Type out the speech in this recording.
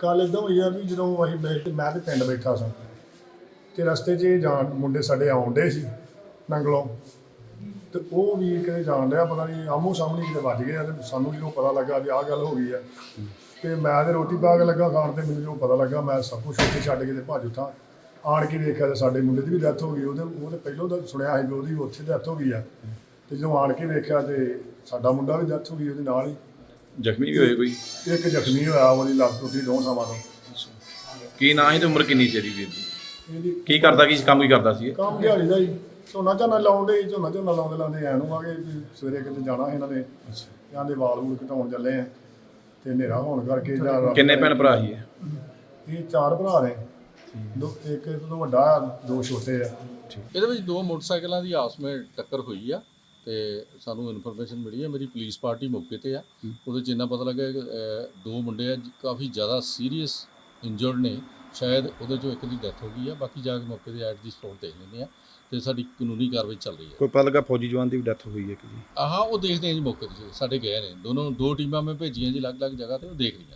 ਕੱਲ ਇਦਾਂ ਹੋਈ ਆ ਵੀ ਜਦੋਂ ਅਸੀਂ ਬੈਠੇ ਮੈਂ ਤੇ ਪਿੰਡ ਬੈਠਾ ਸਾਂ ਤੇ ਰਸਤੇ 'ਚ ਇਹ ਜਾਣ ਮੁੰਡੇ ਸਾਡੇ ਆਉਂਦੇ ਸੀ ਨੰਗਲੋਂ ਤੇ ਉਹ ਵੀ ਕਿਤੇ ਜਾਣ ਰਿਹਾ ਪਤਾ ਨਹੀਂ ਆਮੋ ਸਾਹਮਣੇ ਕਿਤੇ ਵੱਜ ਗਏ ਆ ਤੇ ਸਾਨੂੰ ਜਦੋਂ ਪਤਾ ਲੱਗਾ ਵੀ ਆਹ ਗੱਲ ਹੋ ਗਈ ਆ ਤੇ ਮੈਂ ਤੇ ਰੋਟੀ ਪਾ ਕੇ ਲੱਗਾ ਖਾਣ ਤੇ, ਮੈਨੂੰ ਜਦੋਂ ਪਤਾ ਲੱਗਾ ਮੈਂ ਸਭ ਕੁਝ ਉੱਥੇ ਛੱਡ ਕੇ ਤੇ ਭੱਜ ਉੱਠਾਂ। ਆਣ ਕੇ ਵੇਖਿਆ ਤੇ ਸਾਡੇ ਮੁੰਡੇ ਦੀ ਵੀ ਡੈਥ ਹੋ ਗਈ, ਉਹਦੇ ਉਹਦੇ ਪਹਿਲੋਂ ਤਾਂ ਸੁਣਿਆ ਸੀ ਵੀ ਉਹਦੀ ਉੱਥੇ ਡੈਥ ਹੋ ਗਈ ਆ। ਤੇ ਜਦੋਂ ਆਣ ਕੇ ਵੇਖਿਆ ਤੇ ਸਾਡਾ ਮੁੰਡਾ ਵੀ ਡੈਥ ਹੋ ਗਈ ਉਹਦੇ ਨਾਲ ਹੀ। ਜ਼ਖਮੀ ਵੀ ਹੋਏ ਕੋਈ? ਇੱਕ ਜ਼ਖਮੀ ਹੋਇਆ ਉਹਦੀ ਲੱਤ ਟੁੱਟੀ ਦੋ ਸਮਾਂ ਤੋਂ। ਕੀ ਨਾਂ ਹੈ ਤੇ ਉਮਰ ਕਿੰਨੀ ਚਿਰ ਵੀਰ ਦੀ? ਇਹਦੀ ਕੀ ਕਰਦਾ ਕੀ ਕੰਮ ਕੀ ਕਰਦਾ ਸੀ ਇਹ? ਕੰਮ ਦਿਹਾੜੀ ਦਾ ਹੀ ਝੋਨਾ ਝਾਨਾ ਲਾਉਂਦੇ ਸੀ ਝੋਨਾ ਝੋਨਾ ਲਾਉਂਦੇ ਲਾਉਂਦੇ ਐਂ ਨੂੰ ਆ ਗਏ ਵੀ ਸਵੇਰੇ ਕਿਤੇ ਜਾਣਾ ਸੀ ਇਹਨਾਂ ਨੇ। ਜਾਂ ਦੇ ਵਾਲ ਵੂਲ ਘਟਾਉਣ ਚੱਲੇ ਆ ਤੇ ਹਨੇਰਾ ਹੋਣ ਕਰਕੇ ਜਾਂ ਰਾਤ- ਕਿੰਨੇ ਭੈਣ ਭਰਾ ਸੀ ਇਹ? ਇਹ ਚਾਰ ਭਰਾ ਨੇ। ਦੋ ਇੱਕ ਇਹ ਤੋਂ ਵੱਡਾ ਦੋ ਛੋਟੇ ਆ। ਇਹਦੇ ਵਿੱਚ ਦੋ ਮੋਟਰਸਾਈਕਲਾਂ ਦੀ ਆਪਸ ਵਿੱਚ ਟੱਕਰ ਹੋਈ ਆ। ਤੇ ਸਾਨੂੰ ਇਨਫੋਰਮੇਸ਼ਨ ਮਿਲੀ ਹੈ ਮੇਰੀ ਪੁਲਿਸ ਪਾਰਟੀ ਮੌਕੇ ਤੇ ਆ। ਉਹਦੇ ਚ ਇੰਨਾ ਪਤਾ ਲੱਗਾ ਕਿ ਅਹ, ਦੋ ਮੁੰਡੇ ਆ ਜ- ਕਾਫੀ ਜ਼ਿਆਦਾ ਸੀਰੀਅਸ ਇੰਜਰਡ ਨੇ। ਸ਼ਾਇਦ ਉਹਦੇ ਚੋਂ ਇੱਕ ਦੀ ਡੈਥ ਹੋ ਗਈ ਆ ਬਾਕੀ ਜਾ ਕੇ ਮੌਕੇ ਤੇ ਐਟ ਦੀ ਸਪੌਟ ਦੇਖ ਲੈਂਦੇ ਆ ਤੇ ਸਾਡੀ ਕਾਨੂੰਨੀ ਕਾਰਵਾਈ ਚੱਲ ਰਹੀ ਹੈ। ਕੋਈ ਪਤਾ ਲੱਗਾ ਫੌਜੀ ਜਵਾਨ ਦੀ ਵੀ ਡੈਥ ਹੋਈ ਹੈ ਕਿ ਜੀ ਆਹਾਂ ਉਹ ਦੇਖਦੇ ਆ ਜੀ ਮੌਕੇ ਤੇ ਜੀ, ਸਾਡੇ ਗਏ ਨੇ। ਦੋਨੋਂ ਦੋ ਟੀਮਾਂ ਮੈਂ ਭੇਜੀਆਂ ਜੀ ਅਲੱਗ-ਅਲੱਗ ਜਗ੍ਹਾ ਤੇ ਉਹ ਦੇਖ ਰਹੀਆਂ